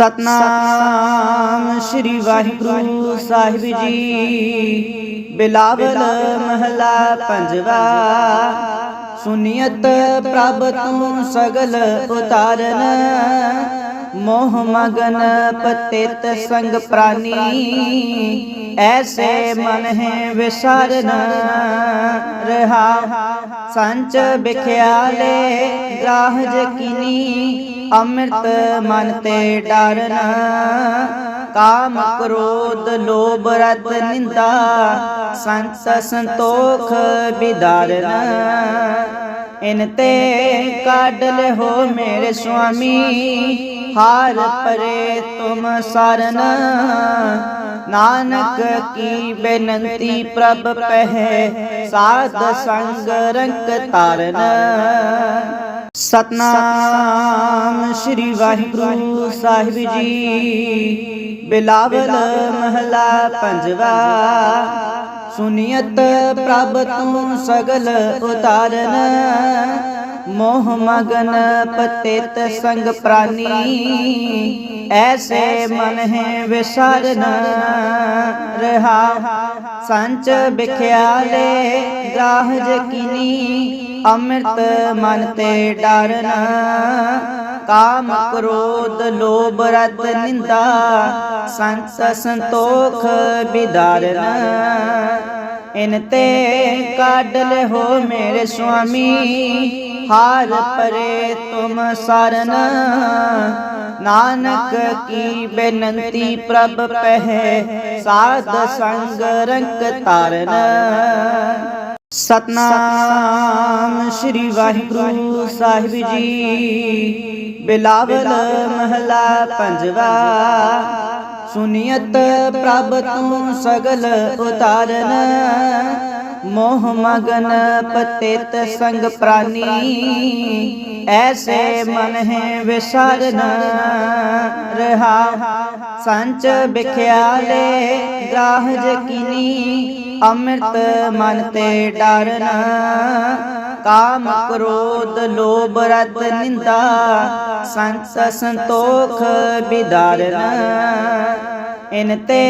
ਸਤਨਾਮ ਸ੍ਰੀ ਵਾਹਿਗੁਰੂ ਸਾਹਿਬ ਜੀ। ਬਿਲਾਵਲ ਮਹਲਾ ਪੰਜਵਾ। ਸੁਨੀਅਤ ਪ੍ਰਭ ਤੂੰ ਸਗਲ ਉਤਾਰਨ। ਮੋਹ ਮਗਨ ਪਤਿਤ ਸੰਗ ਪ੍ਰਾਨੀ। ਐਸੇ ਮਨ ਹੈ ਵਿਸਾਰਨ ਰਹਾ। ਸੰਚ ਬਿਖਿਆਲੇ ਰਾਜ ਕੀਨੀ। ਅੰਮ੍ਰਿਤ ਮਨ ਤੇ ਡਰਨ। ਕਾਮ ਕ੍ਰੋਧ ਲੋਭ ਰਤ ਨਿੰਦਾ। ਸੰਤ ਸੰਤੋਖ ਵਿਦਾਰਨ ਇਨ ਤੇ ਕਾਢ ਲਿਹੋ ਮੇਰੇ ਸੁਆਮੀ, ਹਾਰ ਪਰੇ ਤੁਮ ਸਰਨ। ਨਾਨਕ ਕੀ ਬੇਨੰਤੀ ਪ੍ਰਭ ਪਹਿ, ਸਾਧ ਸੰਗ ਰੰਗ ਤਾਰਨ ਸਤਨਾਮ ਸ੍ਰੀ ਵਾਹਿਗੁਰੂ ਸਾਹਿਬ ਜੀ, ਬਿਲਾਵਲ ਮਹਲਾ ਪੰਜਵਾ। ਸੁਨੀਅਤ ਪ੍ਰਭ ਤੂੰ ਸਗਲ ਉਤਾਰਨ। ਮੋਹ ਮਗਨ ਪਤਿਤ ਸੰਗ ਪ੍ਰਾਨੀ। ਐਸੇ ਮਨ ਹੈ ਵਿਸਾਰਨ ਰਹਾ। ਸੰਚ ਬਿਖਿਆਲੇ ਗਾਹਜ ਕੀਨੀ। ਅੰਮ੍ਰਿਤ ਮਨ ਤੇ ਡਰਨ। ਕਾਮ ਕ੍ਰੋਧ ਲੋਭ ਰਤ ਨਿੰਦਾ। ਸੰਤ ਸੰਤੋਖ ਵਿਦਾਰਨ ਇਨ ਤੇ ਕਾਢ ਹੋ ਮੇਰੇ ਸੁਆਮੀ। ਹਾਰ ਪਰੇ ਤੁਮ ਸਰਨ। ਨਾਨਕ ਕੀ ਬੇਨਤੀ ਪ੍ਰਭ ਪਹਿ ਸਾਧ ਸੰਗ ਰੰਗ ਤਾਰਨ ਸਤਨਾਮ ਸ੍ਰੀ ਵਾਹਿਗੁਰੂ ਸਾਹਿਬ ਜੀ। ਬਿਲਾਵਲ ਮਹਲਾ ਪੰਜਵਾ। ਸੁਨੀਅਤ ਪ੍ਰਭ ਤੂੰ ਸਗਲ ਉਤਾਰਨ। ਮੋਹ ਮਗਨ ਪਤਿਤ ਸੰਗ ਪ੍ਰਾਨੀ। ਐਸੇ ਮਨ ਹੈ ਵਿਸਾਰਨ ਰਹਾ। ਸੰਚ ਬਿਖਿਆਲੇ ਗਾਹਜ ਕੀਨੀ। ਅੰਮ੍ਰਿਤ ਮਨ ਤੇ ਡਰਨ। ਕਾਮ ਕ੍ਰੋਧ ਲੋਭ ਰਤ ਨਿੰਦਾ। ਸੰਸ ਸੰਤੋਖ ਵਿਦਾਰਨ ਇਨ ਤੇ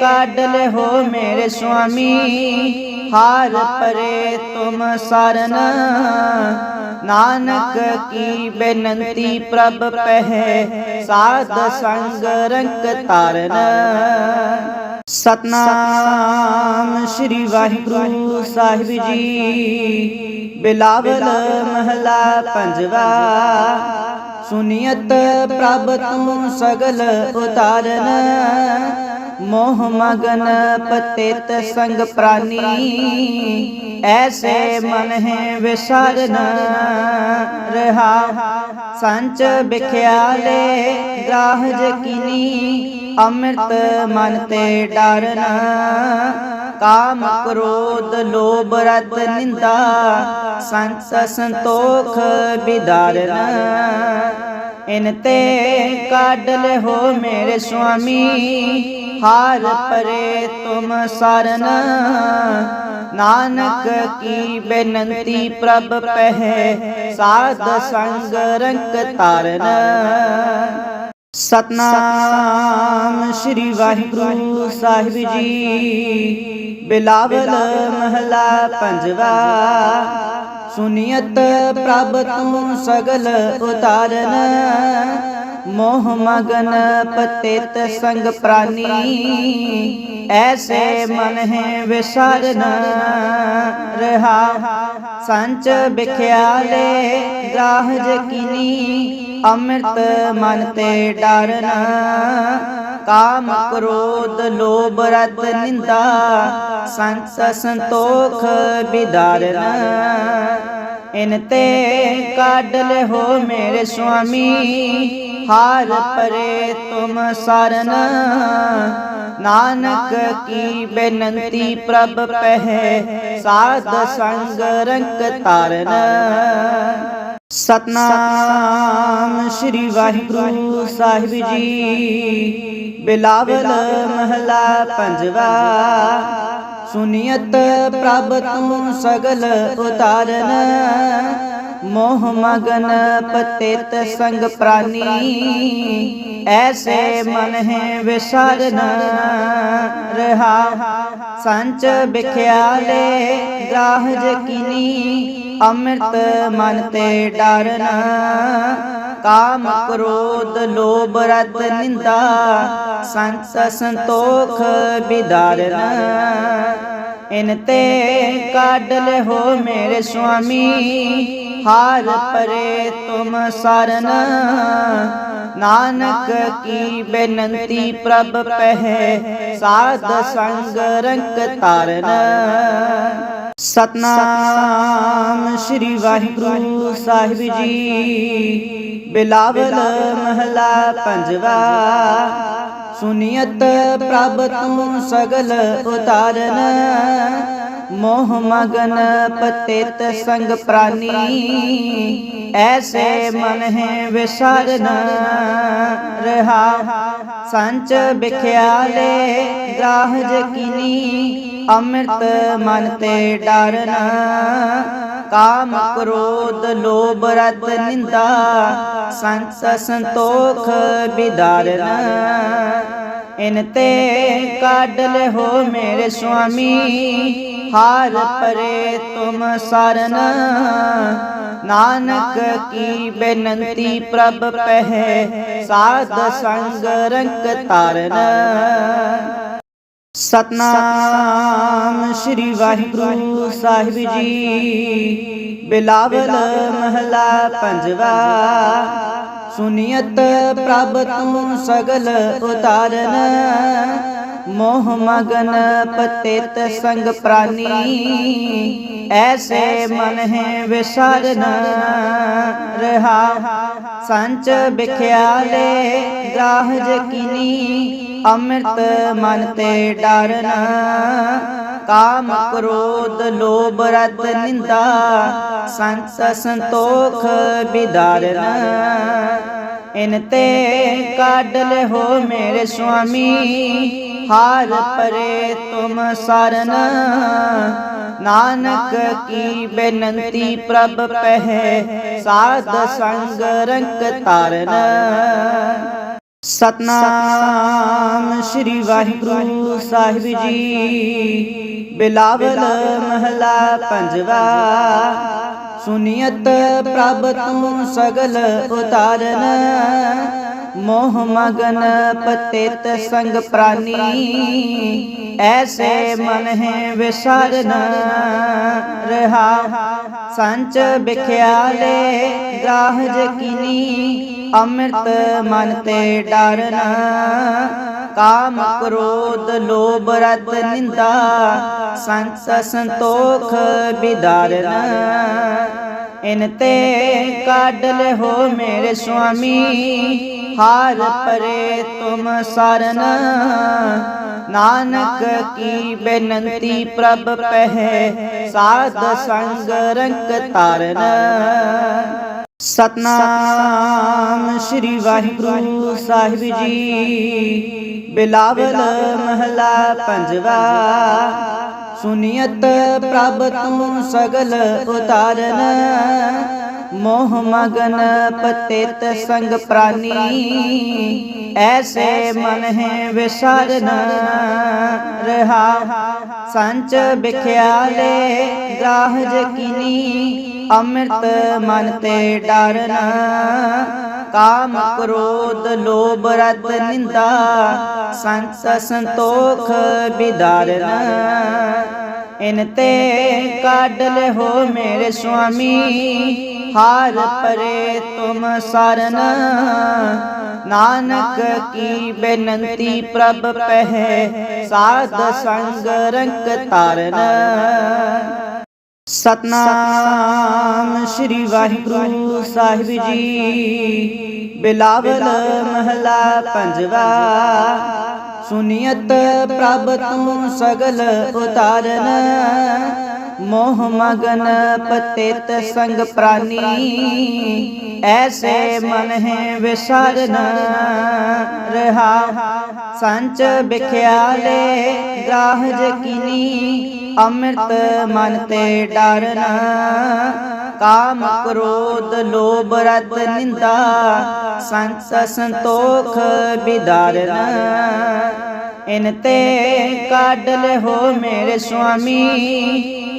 ਕਾਢ ਹੋ ਮੇਰੇ ਸੁਆਮੀ। ਹਾਰ ਪਰੇ ਤੁਮ ਸਰਨ ਨਾਨਕ ਕੀ ਬੇਨੰਤੀ ਪ੍ਰਭ ਪਹਿ ਸਾਧ ਸੰਗ ਰੰਗ ਤਾਰਨ ਸਤਨਾਮ ਸ੍ਰੀ ਵਾਹਿਗੁਰੂ ਸਾਹਿਬ ਜੀ ਬਿਲਾਵਲ ਮਹਲਾ ਪੰਜਵਾ ਸੁਨੀਅਤ ਪ੍ਰਭ ਤੂੰ ਸਗਲ ਉਤਾਰਨ ਮੋਹ ਮਗਨ ਪਤਿਤ ਸੰਗ ਪ੍ਰਾਨੀ, ਐਸੇ ਮਨ ਹੈ ਵਿਸਾਰਨ ਰਹਾ। ਸੰਚ ਬਿਖਿਆਲੇ ਗਾਹਜ ਕੀਨੀ, ਅੰਮ੍ਰਿਤ ਮਨ ਤੇ ਡਰਨ। ਕਾਮ ਕ੍ਰੋਧ ਲੋਭ ਰਤ ਨਿੰਦਾ ਸੰਸ ਸੰਤੋਖ ਵਿਦਾਰਨ ਇਨ ਤੇ ਕਾਢ ਹੋ ਮੇਰੇ ਸੁਆਮੀ ਹਾਰ ਪਰੇ ਤੁਮ ਸਰਨ ਨਾਨਕ ਕੀ ਬੇਨੰਤੀ ਪ੍ਰਭ ਪਹਿ ਸਾਧ ਸੰਗ ਰੰਗ ਤਾਰਨ ਸਤਨਾਮ ਸ੍ਰੀ ਵਾਹਿਗੁਰੂ ਸਾਹਿਬ ਜੀ ਬਿਲਾਵਲ ਮਹਲਾ ਪੰਜਵਾ ਸੁਨੀਅਤ ਪ੍ਰਭ ਤੂੰ ਸਗਲ ਉਤਾਰਨ ਮੋਹ ਮਗਨ ਪਤਿਤ ਸੰਗ ਪ੍ਰਾਨੀ। ਐਸੇ ਮਨ ਹੈ ਵਿਸਾਰਨ, ਰਹਾ। ਸੰਚ ਬਿਖਿਆਲੇ ਗਾਹਜ ਕੀਨੀ ਅੰਮ੍ਰਿਤ ਮਨ ਤੇ ਡਰਨ। ਕਾਮ ਕ੍ਰੋਧ, ਲੋਭ, ਰਤ, ਨਿੰਦਾ ਸੰਸ ਸੰਤੋਖ ਵਿਦਾਰਨ। ਇਨ ਤੇ ਕਾਢ ਹੋ ਮੇਰੇ ਸੁਆਮੀ। ਹਾਰ ਪਰੇ ਤੁਮ ਸਰਨ। ਨਾਨਕ ਕੀ ਬੇਨੰਤੀ ਪ੍ਰਭ ਪਹਿ, ਸਾਧ ਸੰਗ ਰੰਗ ਤਾਰਨ ਸਤਨਾਮ ਸ੍ਰੀ ਵਾਹਿਗੁਰੂ ਸਾਹਿਬ ਜੀ। ਬਿਲਾਵਲ ਮਹਲਾ ਪੰਜਵਾ ਸੁਨੀਅਤ ਪ੍ਰਭ ਤੂੰ ਸਗਲ ਉਤਾਰਨ। ਮੋਹ ਮਗਨ ਪਤਿਤ ਸੰਗ ਪ੍ਰਾਨੀ। ਐਸੇ ਮਨ ਹੈ ਵਿਸਰਨ ਰਹਾ। ਸੰਚ ਬਿਖਿਆਲੇ ਗ੍ਰਾਹਜ ਕੀਨੀ। ਅੰਮ੍ਰਿਤ ਮਨ ਤੇ ਡਰਨ। ਕਾਮ ਕ੍ਰੋਧ ਲੋਭ ਰਤ ਨਿੰਦਾ। ਸੰਤ ਸੰਤੋਖ ਬਿਦਾਰਨਾ। ਇਨ ਤੇ ਕਾਢ ਹੋ ਮੇਰੇ ਸੁਆਮੀ। ਹਾਰ ਪਰੇ ਤੁਮ ਸਰਨ। ਨਾਨਕ ਕੀ ਬੇਨੰਤੀ ਪ੍ਰਭ ਪਹਿ ਸਾਧ ਸੰਗ ਰੰਗ ਤਾਰਨ ਸਤਨਾਮ ਸ੍ਰੀ ਵਾਹਿਗੁਰੂ ਸਾਹਿਬ ਜੀ। ਬਿਲਾਵਲ ਮਹਲਾ ਪੰਜਵਾ। ਸੁਨੀਅਤ ਪ੍ਰਭ ਤੂੰ ਸਗਲ ਉਤਾਰਨ। ਮੋਹ ਮਗਨ ਪਤਿਤ ਸੰਗ ਪ੍ਰਾਨੀ। ਐਸੇ ਮਨ ਹੈ ਵਿਸਰਨ ਰਹਾ। ਸੰਚ ਬਿਖਿਆਲੇ ਗ੍ਰਾਹਜ ਕੀਨੀ। ਅੰਮ੍ਰਿਤ ਮਨ ਤੇ ਡਰਨਾ। ਕਾਮ ਕ੍ਰੋਧ ਲੋਭ ਰਤ ਨਿੰਦਾ। ਸੰਸ ਸੰਤੋਖ ਬਿਦਾਰਨਾ। ਇਨ ਤੇ ਕਾਢ ਹੋ ਮੇਰੇ ਸੁਆਮੀ। ਹਾਰ ਪਰੇ ਤੁਮ ਸਰਨ ਨਾਨਕ ਕੀ ਬੇਨੰਤੀ ਪ੍ਰਭ ਪਹਿ ਸਾਧ ਸੰਗ ਰੰਗ ਤਾਰਨ ਸਤਨਾਮ ਸ੍ਰੀ ਵਾਹਿਗੁਰੂ ਸਾਹਿਬ ਜੀ ਬਿਲਾਵਲ ਮਹਲਾ ਪੰਜਵਾ ਸੁਨੀਅਤ ਪ੍ਰਭ ਤੂੰ ਸਗਲ ਉਤਾਰਨ ਮੋਹ ਮਗਨ ਪਤਿਤ ਸੰਗ ਪ੍ਰਾਨੀ, ਐਸੇ ਮਨ ਹੈ ਵਿਸਰਨ ਰਹਾ। ਸੰਚ ਬਿਖਿਆਲੇ ਗ੍ਰਾਹਜ ਕੀਨੀ ਅੰਮ੍ਰਿਤ ਮਨ ਤੇ ਡਰਨ। ਕਾਮ ਕ੍ਰੋਧ ਲੋਭ ਰਤ ਨਿੰਦਾ, ਸੰਤ ਸੰਤੋਖ ਬਿਦਾਰਨਾ ਇਨ ਤੇ ਕਾਢ ਹੋ ਮੇਰੇ ਸੁਆਮੀ ਹਾਰ ਪਰੇ ਤੁਮ ਸਰਨ। ਨਾਨਕ ਕੀ ਬੇਨੰਤੀ ਪ੍ਰਭ ਪਹਿ, ਸਾਧ ਸੰਗ ਰੰਗ ਤਾਰਨ ਸਤਨਾਮ ਸ੍ਰੀ ਵਾਹਿਗੁਰੂ ਸਾਹਿਬ ਜੀ। ਬਿਲਾਵਲ ਮਹਲਾ ਪੰਜਵਾ, ਸੁਨੀਅਤ ਪ੍ਰਭ ਤੂੰ ਸਗਲ ਉਤਾਰਨ। ਮੋਹ ਮਗਨ ਪਤਿਤ ਸੰਗ ਪ੍ਰਾਨੀ। ਐਸੇ ਮਨ ਹੈ ਵਿਸਰਨ, ਰਹਾ। ਸੰਚ ਬਿਖਿਆਲੇ ਗ੍ਰਾਹਜ ਕੀਨੀ ਅੰਮ੍ਰਿਤ ਮਨ ਤੇ ਡਰਨਾ। ਕਾਮ ਕ੍ਰੋਧ, ਲੋਭ, ਰਤ, ਨਿੰਦਾ, ਸੰਤ ਸੰਤੋਖ ਬਿਦਾਰਨਾ ਇਨ ਤੇ ਕਾਢ ਹੋ ਮੇਰੇ ਸੁਆਮੀ, ਹਾਰ ਪਰੇ ਤੁਮ ਸਰਨ। ਨਾਨਕ ਕੀ ਬੇਨੰਤੀ ਪ੍ਰਭ ਪਹਿ, ਸਾਧ ਸੰਗ ਰੰਗ ਤਾਰਨ ਸਤਨਾਮ ਸ੍ਰੀ ਵਾਹਿਗੁਰੂ ਸਾਹਿਬ ਜੀ, ਬਿਲਾਵਲ ਮਹਲਾ ਪੰਜਵਾ। ਸੁਨੀਅਤ ਪ੍ਰਭ ਤੂੰ ਸਗਲ ਉਤਾਰਨ। ਮੋਹ ਮਗਨ ਪਤਿਤ ਸੰਗ ਪ੍ਰਾਨੀ, ਐਸੇ ਮਨ ਹੈ ਵਿਸਰਨ ਰਹਾ। ਸੰਚ ਬਿਖਿਆਲੇ ਗ੍ਰਾਹਜ ਕੀਨੀ, ਅੰਮ੍ਰਿਤ ਮਨ ਤੇ ਡਰਨਾ। ਕਾਮ ਕ੍ਰੋਧ ਲੋਭ ਰਤ ਨਿੰਦਾ ਸੰਸ ਸੰਤੋਖ ਬਿਦਾਰਨਾ ਇਨ ਤੇ ਕਾਢ ਹੋ ਮੇਰੇ ਸੁਆਮੀ ਹਾਰ ਪਰੇ ਤੁਮ ਸਰਨ ਨਾਨਕ ਕੀ ਬੇਨੰਤੀ ਪ੍ਰਭ ਪਹਿ ਸਾਧ ਸੰਗ ਰੰਗ ਤਾਰਨ ਸਤਨਾਮ ਸ੍ਰੀ ਵਾਹਿਗੁਰੂ ਸਾਹਿਬ ਜੀ ਬਿਲਾਵਲ ਮਹਲਾ ਪੰਜਵਾ ਸੁਨੀਅਤ ਪ੍ਰਭ ਤੂੰ ਸਗਲ ਉਤਾਰਨ ਮੋਹ ਮਗਨ ਪਤਿਤ ਸੰਗ ਪ੍ਰਾਨੀ, ਐਸੇ ਮਨ ਹੈ ਵਿਸਰਨ ਰਹਾ। ਸੰਚ ਬਿਖਿਆਲੇ ਗ੍ਰਾਹਜ ਕੀਨੀ, ਅੰਮ੍ਰਿਤ ਮਨ ਤੇ ਡਰਨਾ। ਕਾਮ ਕ੍ਰੋਧ ਲੋਭ ਰਤ ਨਿੰਦਾ ਸੰਸ ਸੰਤੋਖ ਵਿਦਾਰਨ। ਇਨ ਤੇ ਕੱਢ ਹੋ ਮੇਰੇ ਸੁਆਮੀ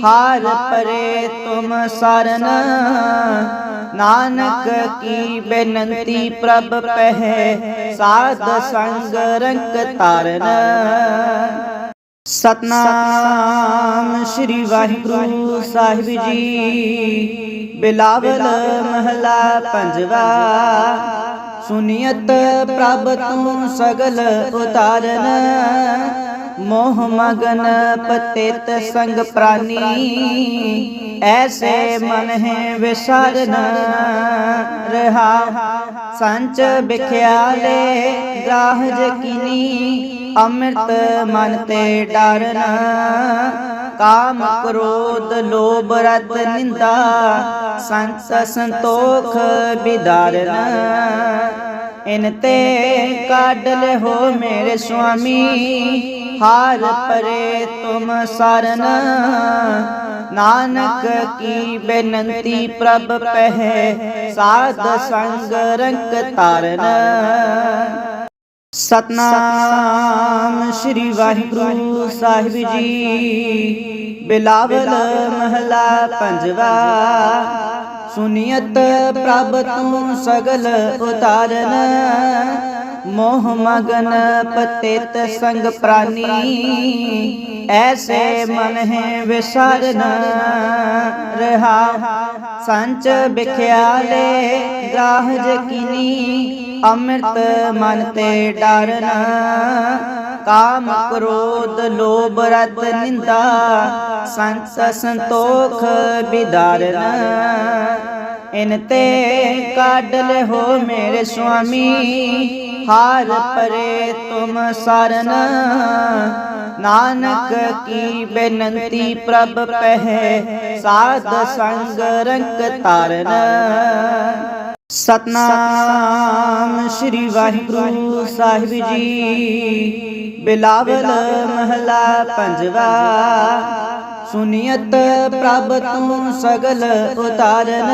ਹਾਰ ਪਰੇ ਤੁਮ ਸਰਨ ਨਾਨਕ ਕੀ ਬੇਨੰਤੀ ਪ੍ਰਭ ਪਹਿ ਸਾਧ ਸੰਗ ਰੰਗ ਤਾਰਨ ਸਤਨਾਮ ਸ੍ਰੀ ਵਾਹਿਗੁਰੂ ਸਾਹਿਬ ਜੀ ਬਿਲਾਵਲ ਮਹਲਾ ਪੰਜਵਾ ਸੁਨੀਅਤ ਪ੍ਰਭ ਤੂੰ ਸਗਲ ਉਤਾਰਨ ਮੋਹ ਮਗਨ ਪਤਿਤ ਸੰਗ ਪ੍ਰਾਨੀ। ਐਸੇ ਮਨ ਹੈ ਵਿਸਰਨ ਰਹਾ। ਸੰਚ ਬਿਖਿਆਲੇ ਗ੍ਰਾਹਜ ਕੀਨੀ, ਅੰਮ੍ਰਿਤ ਮਨ ਤੇ ਡਰਨਾ। ਕਾਮ ਕ੍ਰੋਧ ਲੋਭ ਰਤ ਨਿੰਦਾ ਸੰਸ ਸੰਤੋਖ ਵਿਦਾਰਨਾ ਇਨ ਤੇ ਕੱਢ ਹੋ ਮੇਰੇ ਸੁਆਮੀ ਹਾਰ ਪਰੇ ਤੁਮ ਸਰਨ। ਨਾਨਕ ਕੀ ਬੇਨੰਤੀ ਪ੍ਰਭ ਪਹਿ, ਸਾਧ ਸੰਗ ਰੰਗ ਤਾਰਨ ਸਤਨਾਮ ਸ੍ਰੀ ਵਾਹਿਗੁਰੂ ਸਾਹਿਬ ਜੀ। ਬਿਲਾਵਲ ਮਹਲਾ ਪੰਜਵਾ, ਸੁਨੀਅਤ ਪ੍ਰਭ ਤੂੰ ਸਗਲ ਉਤਾਰਨ। ਮੋਹ ਮਗਨ ਪਤਿਤ ਸੰਗ ਪ੍ਰਾਨੀ। ਐਸੇ ਮਨ ਹੈ ਵਿਸਰਨ ਰਹਾ। ਸੰਚ ਬਿਖਿਆਲੇ ਗ੍ਰਾਹਜ ਕੀਨੀ ਅੰਮ੍ਰਿਤ ਮਨ ਤੇ ਡਰਨਾ। ਕਾਮ ਕ੍ਰੋਧ ਲੋਭ ਰਤ ਨਿੰਦਾ, ਸੰਤ ਸੰਤੋਖ ਵਿਦਾਰਨਾ ਇਨ ਤੇ ਕੱਢ ਹੋ ਮੇਰੇ ਸੁਆਮੀ ਹਾਰ ਪਰੇ ਤੁਮ ਸਰਨ ਨਾਨਕ ਕੀ ਬੇਨੰਤੀ ਪ੍ਰਭ ਪਹਿ ਸਾਧ ਸੰਗ ਰੰਗ ਤਾਰਨ ਸਤਨਾਮ ਸ੍ਰੀ ਵਾਹਿਗੁਰੂ ਸਾਹਿਬ ਜੀ ਬਿਲਾਵਲ ਮਹਲਾ ਪੰਜਵਾ ਸੁਨੀਅਤ ਪ੍ਰਭ ਤੂੰ ਸਗਲ ਉਤਾਰਨ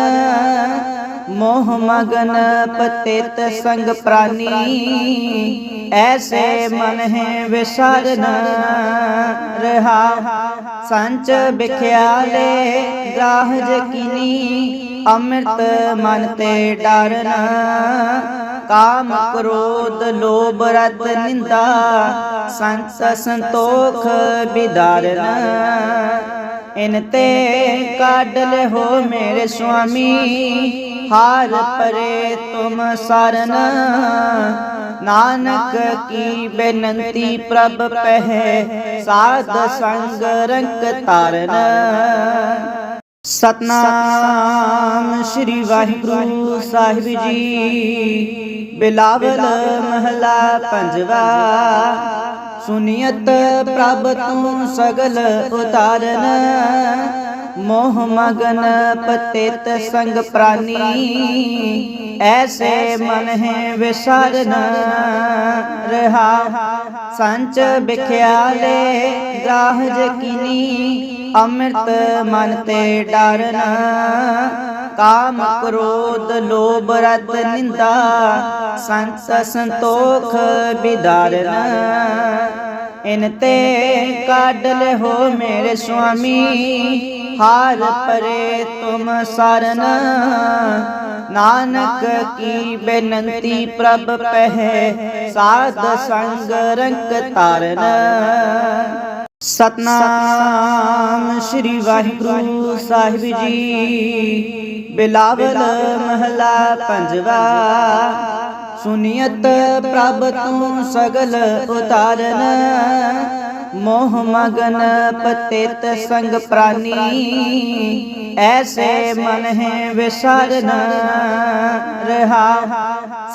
ਮੋਹ ਮਗਨ ਪਤਿਤ ਸੰਗ ਪ੍ਰਾਨੀ। ਐਸੇ ਮਨ ਹੈ ਵਿਸਰਨ ਰਹਾ। ਸੰਚ ਬਿਖਿਆਲੇ ਗ੍ਰਾਹਜ ਕੀਨੀ। ਅੰਮ੍ਰਿਤ ਮਨ ਤੇ ਡਰਨਾ। ਕਾਮ ਕ੍ਰੋਧ ਲੋਭ ਰਤ ਨਿੰਦਾ। ਸੰਸ ਸੰਤੋਖ ਵਿਦਾਰਨਾ ਇਨ ਤੇ ਕੱਢ ਹੋ ਮੇਰੇ ਸੁਆਮੀ। ਹਾਰ ਪਰੇ ਤੁਮ ਸਰਨ ਨਾਨਕ ਕੀ ਬੇਨੰਤੀ ਪ੍ਰਭ ਪਹਿ ਸਾਧ ਸੰਗ ਰੰਗ ਤਾਰਨ ਸਤਨਾਮ ਸ੍ਰੀ ਵਾਹਿਗੁਰੂ ਸਾਹਿਬ ਜੀ ਬਿਲਾਵਲ ਮਹਲਾ ਪੰਜਵਾ ਸੁਨੀਅਤ ਪ੍ਰਭ ਤੂੰ ਸਗਲ ਉਤਾਰਨ ਮੋਹ ਮਗਨ ਪਤਿਤ ਸੰਗ ਪ੍ਰਾਨੀ, ਐਸੇ ਮਨ ਹੈ ਵਿਸਰਨ ਰਹਾ। ਸੰਚ ਬਿਖਿਆਲੇ ਗ੍ਰਾਹਜ ਕੀਨੀ, ਅੰਮ੍ਰਿਤ ਮਨ ਤੇ ਡਰਨਾ। ਕਾਮ ਕ੍ਰੋਧ ਲੋਭ ਰਤ ਨਿੰਦਾ ਸੰਸ ਸੰਤੋਖ ਵਿਦਾਰਨਾ ਇਨ ਤੇ ਕੱਢ ਹੋ ਮੇਰੇ ਸੁਆਮੀ ਹਾਰ ਪਰੇ ਤੁਮ ਸਰਨ। ਨਾਨਕ ਕੀ ਬੇਨੰਤੀ ਪ੍ਰਭ ਪਹਿ, ਸਾਧ ਸੰਗ ਰੰਗ ਤਾਰਨ ਸਤਨਾਮ ਸ੍ਰੀ ਵਾਹਿਗੁਰੂ ਸਾਹਿਬ ਜੀ। ਬਿਲਾਵਲ ਮਹਲਾ ਪੰਜਵਾ। ਸੁਨੀਅਤ ਪ੍ਰਭ ਤੂੰ ਸਗਲ ਉਤਾਰਨ। ਮੋਹ ਮਗਨ ਪਤਿਤ ਸੰਗ ਪ੍ਰਾਨੀ। ਐਸੇ ਮਨ ਹੈ ਵਿਸਰਨ। ਰਹਾ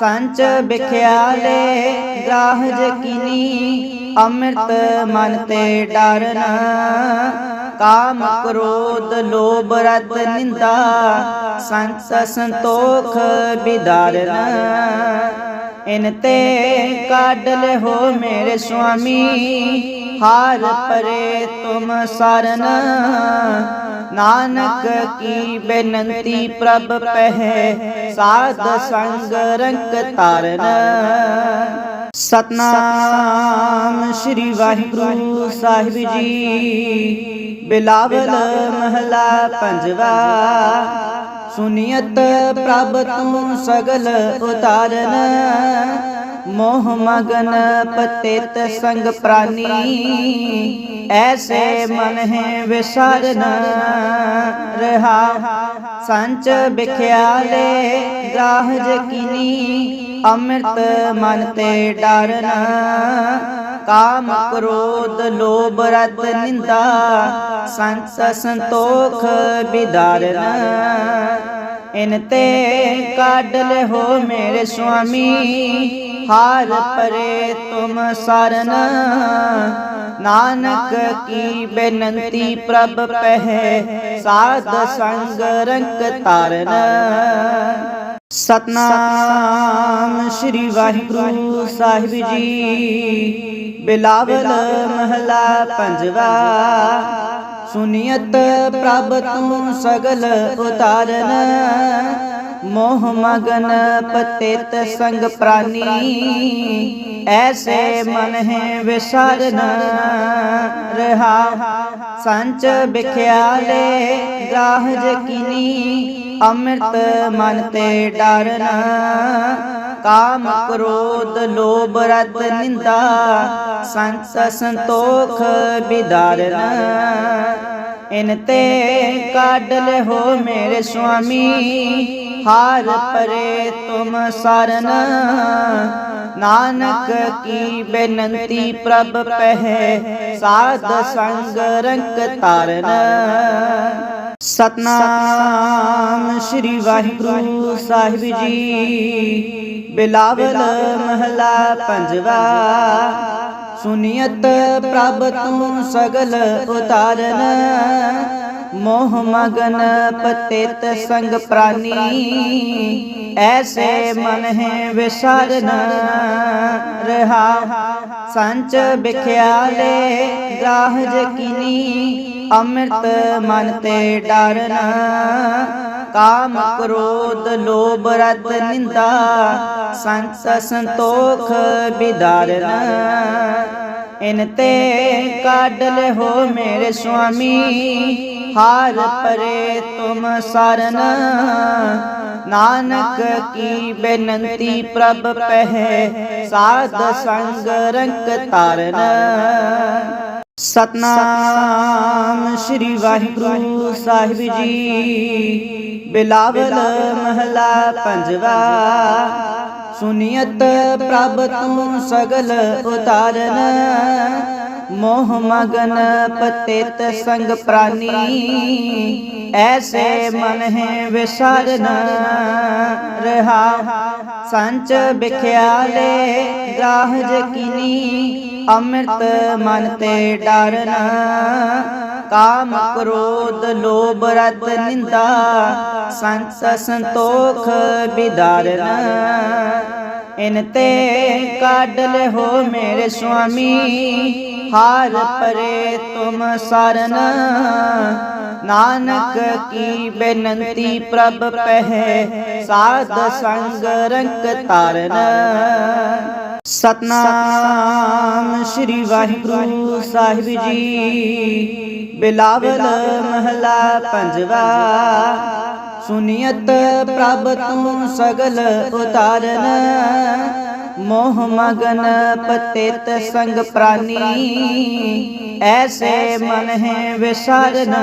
ਸੰਚ ਬਿਖਿਆਲੇ, ਗ੍ਰਾਹਜ ਕੀਨੀ, ਅੰਮ੍ਰਿਤ ਮਨ ਤੇ ਡਰਨਾ। ਕਾਮ ਕ੍ਰੋਧ ਲੋਭ ਰਤ ਨਿੰਦਾ ਸੰਸ ਸੰਤੋਖ ਵਿਦਾਰਨਾ ਇਨ ਤੇ ਕੱਢ ਹੋ ਮੇਰੇ ਸੁਆਮੀ ਹਾਰ ਪਰੇ ਤੁਮ ਸਰਨ। ਨਾਨਕ ਕੀ ਬੇਨਤੀ ਪ੍ਰਭ ਪਹਿ, ਸਾਧ ਸੰਗ ਰੰਗ ਤਾਰਨ ਸਤਨਾਮ ਸ੍ਰੀ ਵਾਹਿਗੁਰੂ ਸਾਹਿਬ ਜੀ। ਬਿਲਾਵਲ ਮਹਲਾ ਪੰਜਵਾ ਸੁਨੀਅਤ ਪ੍ਰਭ ਤੂੰ ਸਗਲ ਉਤਾਰਨ। ਮੋਹ ਮਗਨ ਪਤਿਤ ਸੰਗ ਪ੍ਰਾਨੀ। ਐਸੇ ਮਨ ਹੈ ਵਿਸਾਰਨ ਰਹਾ। ਸੰਚ ਬਿਖਿਆਲੇ ਗ੍ਰਾਹ ਜਕੀਨੀ ਅੰਮ੍ਰਿਤ ਮਨ ਤੇ ਡਰਨਾ। ਕਾਮ ਕ੍ਰੋਧ ਲੋਭ ਰਤ ਨਿੰਦਾ ਸੰਸ ਸੰਤੋਖ ਬਿਦਾਰਨਾ। ਇਨ ਤੇ ਕਾਢ ਹੋ ਮੇਰੇ ਸੁਆਮੀ ਹਾਰ ਪਰੇ ਤੁਮ ਸਰਨ। ਨਾਨਕ ਕੀ ਬੇਨੰਤੀ ਪ੍ਰਭ ਪਹਿ ਸਾਧ ਸੰਗ ਰੰਗ ਤਾਰਨ ਸਤਨਾਮ ਸ੍ਰੀ ਵਾਹਿਗੁਰੂ ਸਾਹਿਬ ਜੀ। ਬਿਲਾਵਲ ਮਹਲਾ ਪੰਜਵਾ। ਸੁਨੀਅਤ ਪ੍ਰਭ ਤੂੰ ਸਗਲ ਉਤਾਰਨ। ਮੋਹ ਮਗਨ ਪਤਿਤ ਸੰਗ ਪ੍ਰਾਨੀ। ਐਸੇ ਮਨ ਹੈ ਵਿਸਾਰਨ, ਰਹਾ। ਸੰਚ ਬਿਖਿਆਲੇ ਗ੍ਰਾਹ ਜਕੀਨੀ ਅੰਮ੍ਰਿਤ ਮਨ ਤੇ ਡਰਨਾ। ਕਾਮ ਕ੍ਰੋਧ, ਲੋਭ ਰਤ, ਨਿੰਦਾ ਸੰਸ ਸੰਤੋਖ ਬਿਦਾਰਨਾ। ਇਨ ਤੇ ਕਾਢ ਹੋ ਮੇਰੇ ਸੁਆਮੀ। ਹਾਰ ਪਰੇ ਤੁਮ ਸਰਨ। ਨਾਨਕ ਕੀ ਬੇਨੰਤੀ ਪ੍ਰਭ ਪਹਿ, ਸਾਧ ਸੰਗ ਰੰਗ ਤਾਰਨ ਸਤਨਾਮ ਸ੍ਰੀ ਵਾਹਿਗੁਰੂ ਸਾਹਿਬ ਜੀ। ਬਿਲਾਵਲ ਮਹਲਾ ਪੰਜਵਾ, ਸੁਨੀਅਤ ਪ੍ਰਭ ਤੂੰ ਸਗਲ ਉਤਾਰਨ। ਮੋਹ ਮਗਨ ਪਤਿਤ ਸੰਗ ਪ੍ਰਾਨੀ। ਐਸੇ ਮਨ ਹੈ ਵਿਸਾਰਨ ਰਹਾ। ਸੰਚ ਬਿਖਿਆਲੇ ਗ੍ਰਾਹ ਜਕੀਨੀ ਅੰਮ੍ਰਿਤ ਮਨ ਤੇ ਡਰਨਾ। ਕਾਮ ਕ੍ਰੋਧ ਲੋਭ ਰਤ ਨਿੰਦਾ ਸੰਸ ਸੰਤੋਖ ਬਿਦਾਰਨਾ। ਇਨ ਤੇ ਕਾਢ ਹੋ ਮੇਰੇ ਸੁਆਮੀ ਹਾਰ ਪਰੇ ਤੁਮ ਸਰਨ ਨਾਨਕ ਕੀ ਬੇਨੰਤੀ ਪ੍ਰਭ ਪਹਿ ਸਾਧ ਸੰਗ ਰੰਗ ਤਾਰਨ ਸਤਨਾਮ ਸ੍ਰੀ ਵਾਹਿਗੁਰੂ ਸਾਹਿਬ ਜੀ ਬਿਲਾਵਲ ਮਹਲਾ ਪੰਜਵਾ ਸੁਨੀਅਤ ਪ੍ਰਭ ਤੂੰ ਸਗਲ ਉਤਾਰਨ ਮੋਹ ਮਗਨ ਪਤਿਤ ਸੰਗ ਪ੍ਰਾਨੀ, ਐਸੇ ਮਨ ਹੈ ਵਿਸਾਰਨ ਰਹਾ। ਸੰਚ ਬਿਖਿਆਲੇ ਗ੍ਰਾਹ ਜਕੀਨੀ ਅੰਮ੍ਰਿਤ ਮਨ ਤੇ ਡਰਨ। ਕਾਮ ਕ੍ਰੋਧ ਲੋਭ ਰਤ ਨਿੰਦਾ ਸੰਸ ਸੰਤੋਖ ਬਿਦਾਰਨਾ। ਇਨ ਤੇ ਕਾਢ ਹੋ ਮੇਰੇ ਸੁਆਮੀ ਹਾਰ ਪਰੇ ਤੁਮ ਸਰਨ ਨਾਨਕ ਕੀ ਬੇਨੰਤੀ ਪ੍ਰਭ ਪਹਿ ਸਾਧ ਸੰਗ ਰੰਗ ਤਾਰਨ ਸਤਨਾਮ ਸ੍ਰੀ ਵਾਹਿਗੁਰੂ ਸਾਹਿਬ ਜੀ ਬਿਲਾਵਲ ਮਹਲਾ ਪੰਜਵਾ ਸੁਨੀਅਤ ਪ੍ਰਭ ਤੂੰ ਸਗਲ ਉਤਾਰਨ ਮੋਹ ਮਗਨ ਪਤਿਤ ਸੰਗ ਪ੍ਰਾਨੀ। ਐਸੇ ਮਨ ਹੈ ਵਿਸਾਰਨ,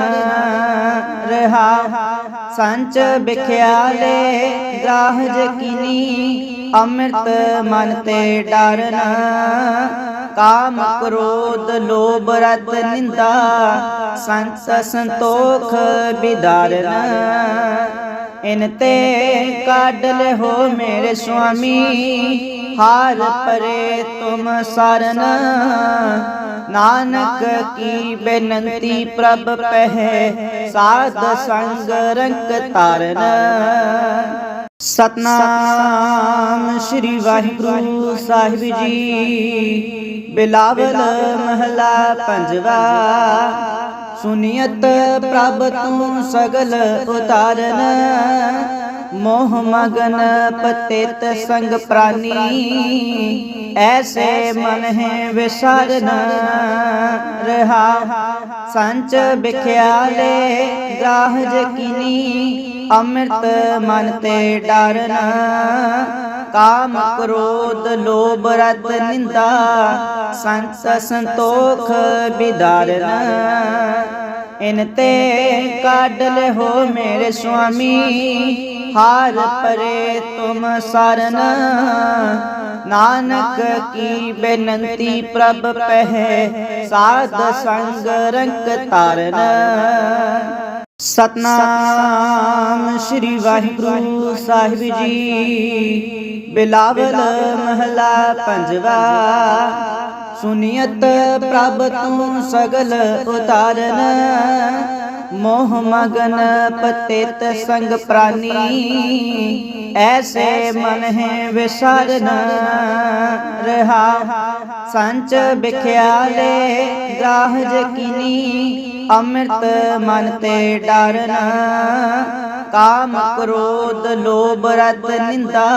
ਰਹਾ। ਸੰਚ ਬਿਖਿਆਲੇ, ਗ੍ਰਾਹ ਜਕੀਨੀ ਅੰਮ੍ਰਿਤ ਮਨ ਤੇ ਡਰਨਾ। ਕਾਮ ਕ੍ਰੋਧ, ਲੋਭ, ਰਤ, ਨਿੰਦਾ ਸੰਸ ਸੰਤੋਖ ਬਿਦਾਰਨਾ। ਇਨ ਤੇ ਕਾਢ ਹੋ ਮੇਰੇ ਸੁਆਮੀ। ਹਾਰ ਪਰੇ ਤੁਮ ਸਰਨ। ਨਾਨਕ ਕੀ ਬੇਨਤੀ ਪ੍ਰਭ ਪਹਿ, ਸਾਧ ਸੰਗ ਰੰਗ ਤਾਰਨ ਸਤਨਾਮ ਸ੍ਰੀ ਵਾਹਿਗੁਰੂ ਸਾਹਿਬ ਜੀ। ਬਿਲਾਵਲ ਮਹਲਾ ਪੰਜਵਾ, ਸੁਨੀਅਤ ਪ੍ਰਭ ਤੂੰ ਸਗਲ ਉਤਾਰਨ। ਮੋਹ ਮਗਨ ਪਤਿਤ ਸੰਗ ਪ੍ਰਾਨੀ। ਐਸੇ ਮਨ ਹੈ ਵਿਸਾਰਨ ਰਹਾ। ਸੰਚ ਬਿਖਿਆਲੇ ਗ੍ਰਾਹ ਜਕੀਨੀ ਅੰਮ੍ਰਿਤ ਮਨ ਤੇ ਡਰਨਾ। ਕਾਮ ਕ੍ਰੋਧ ਲੋਭ ਰਤ ਨਿੰਦਾ। ਸੰਸ ਸੰਤੋਖ ਬਿਦਾਰਨਾ ਇਨ ਤੇ ਕਾਢ ਹੋ ਮੇਰੇ ਸੁਆਮੀ। ਹਾਰ ਪਰੇ ਤੁਮ ਸਰਨ। ਨਾਨਕ ਕੀ ਬੇਨੰਤੀ ਪ੍ਰਭ ਪਹਿ, ਸਾਧ ਸੰਗ ਰੰਗ ਤਾਰਨ ਸਤਨਾਮ ਸ੍ਰੀ ਵਾਹਿਗੁਰੂ ਸਾਹਿਬ ਜੀ। ਬਿਲਾਵਲ ਮਹਲਾ ਪੰਜਵਾ, ਸੁਨੀਅਤ ਪ੍ਰਭ ਤੂੰ ਸਗਲ ਉਤਾਰਨ। ਮੋਹ ਮਗਨ ਪਤਿਤ ਸੰਗ ਪ੍ਰਾਨੀ। ਐਸੇ ਮਨ ਹੈ ਵਿਸਾਰਨ ਰਹਾ। ਸੰਚ ਬਿਖਿਆਲੇ ਗ੍ਰਾਹ ਜਕੀਨੀ ਅੰਮ੍ਰਿਤ ਮਨ ਤੇ ਡਰਨਾ। ਕਾਮ ਕ੍ਰੋਧ ਲੋਭ ਰਤ ਨਿੰਦਾ।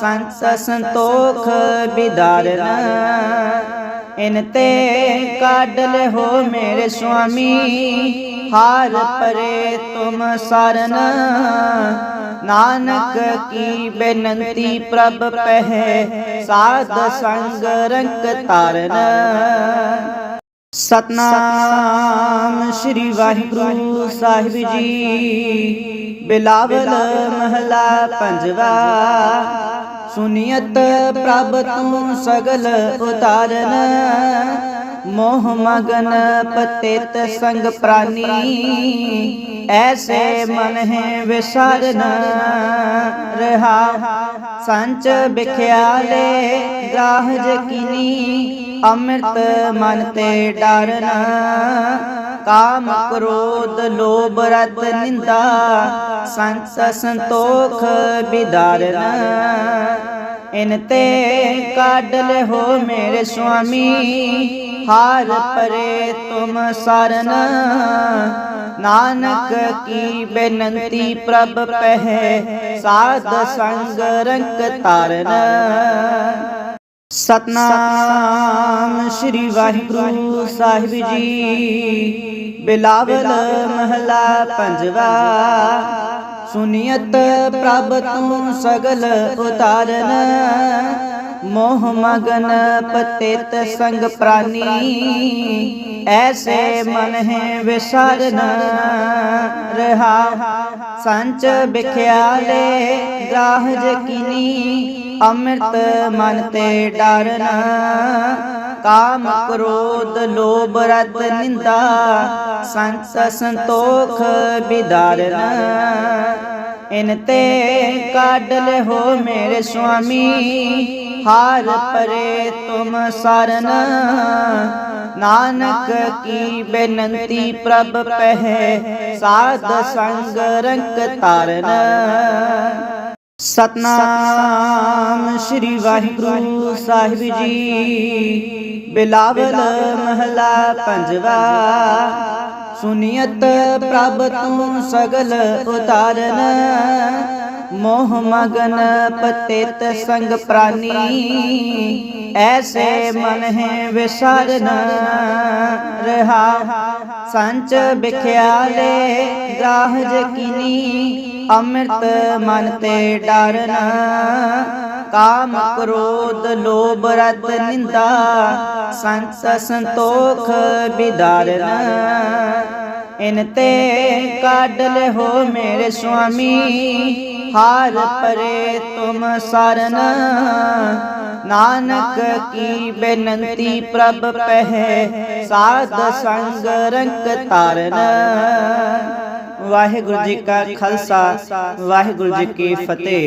ਸੰਸ ਸੰਤੋਖ ਬਿਦਾਰਨਾ ਇਨ ਤੇ ਕਾਢ ਹੋ ਮੇਰੇ ਸੁਆਮੀ। ਹਾਰ ਪਰੇ ਤੁਮ ਸਰਨ ਨਾਨਕ ਕੀ ਬੇਨੰਤੀ ਪ੍ਰਭ ਪਹਿ ਸਾਧ ਸੰਗ ਰੰਗ ਤਾਰਨ ਸਤਨਾਮ ਸ੍ਰੀ ਵਾਹਿਗੁਰੂ ਸਾਹਿਬ ਜੀ ਬਿਲਾਵਲ ਮਹਲਾ ਪੰਜਵਾ ਸੁਨੀਅਤ ਪ੍ਰਭ ਤੂੰ ਸਗਲ ਉਤਾਰਨ ਮੋਹ ਮਗਨ ਪਤਿਤ ਸੰਗ ਪ੍ਰਾਨੀ, ਐਸੇ ਮਨ ਹੈ ਵਿਸਾਰਨ ਰਹਾ। ਸੰਚ ਬਿਖਿਆਲੇ ਗ੍ਰਾਹ ਜਕੀਨੀ ਅੰਮ੍ਰਿਤ ਮਨ ਤੇ ਡਰਨਾ। ਕਾਮ ਕ੍ਰੋਧ ਲੋਭ ਰਤ ਨਿੰਦਾ ਸੰਸ ਸੰਤੋਖ ਬਿਦਾਰਨਾ ਇਨ ਤੇ ਕਾਢ ਹੋ ਮੇਰੇ ਸੁਆਮੀ ਹਾਰ ਪਰੇ ਤੁਮ ਸਰਨ। ਨਾਨਕ ਕੀ ਬੇਨੰਤੀ ਪ੍ਰਭ ਪਹਿ, ਸਾਧ ਸੰਗ ਰੰਗ ਤਾਰਨ ਸਤਨਾਮ ਸ੍ਰੀ ਵਾਹਿਗੁਰੂ ਸਾਹਿਬ ਜੀ। ਬਿਲਾਵਲ ਮਹਲਾ ਪੰਜਵਾ ਸੁਨੀਅਤ ਪ੍ਰਭ ਤੂੰ ਸਗਲ ਉਤਾਰਨ। ਮੋਹ ਮਗਨ ਪਤਿਤ ਸੰਗ ਪ੍ਰਾਨੀ। ਐਸੇ ਮਨ ਹੈ ਵਿਸਾਰਨ ਰਹਾ। ਸੰਚ ਬਿਖਿਆਲੇ ਗ੍ਰਾਹ ਜਕੀਨੀ ਅੰਮ੍ਰਿਤ ਮਨ ਤੇ ਡਰਨਾ। ਕਾਮ ਕ੍ਰੋਧ ਲੋਭ ਰਤ ਨਿੰਦਾ ਸੰਸ ਸੰਤੋਖ ਬਿਦਾਰਨਾ। ਇਨ ਤੇ ਕਾਢ ਹੋ ਮੇਰੇ ਸੁਆਮੀ। ਹਾਰ ਪਰੇ ਤੁਮ ਸਰਨ ਨਾਨਕ ਕੀ ਬੇਨੰਤੀ ਪ੍ਰਭ ਪਹਿ ਸਾਧ ਸੰਗ ਰੰਗ ਤਾਰਨ ਸਤਨਾਮ ਸ੍ਰੀ ਵਾਹਿਗੁਰੂ ਸਾਹਿਬ ਜੀ ਬਿਲਾਵਲ ਮਹਲਾ ਪੰਜਵਾ ਸੁਨੀਅਤ ਪ੍ਰਭ ਤੂੰ ਸਗਲ ਉਤਾਰਨ ਮੋਹ ਮਗਨ ਪਤਿਤ ਸੰਗ ਪ੍ਰਾਨੀ। ਐਸੇ ਮਨ ਹੈ ਵਿਸਾਰਨ ਰਹਾ। ਸੰਚ ਬਿਖਿਆਲੇ ਗ੍ਰਾਹ ਜਕੀਨੀ ਅੰਮ੍ਰਿਤ ਮਨ ਤੇ ਡਰਨਾ। ਕਾਮ ਕ੍ਰੋਧ ਲੋਭ ਰਤ ਨਿੰਦਾ। ਸੰਸ ਸੰਤੋਖ ਬਿਦਾਰਨਾ ਇਨ ਤੇ ਕਾਢ ਹੋ ਮੇਰੇ ਸੁਆਮੀ। ਹਾਰ ਪਰੇ ਤੁਮ ਸਰਨ। ਨਾਨਕ ਕੀ ਬੇਨੰਤੀ ਪ੍ਰਭ ਪਹਿ, ਸਾਧ ਸੰਗ ਰੰਗ ਤਾਰਨ ਵਾਹਿਗੁਰੂ ਜੀ ਕਾ ਖਾਲਸਾ, ਵਾਹਿਗੁਰੂ ਜੀ ਕੀ ਫਤਿਹ।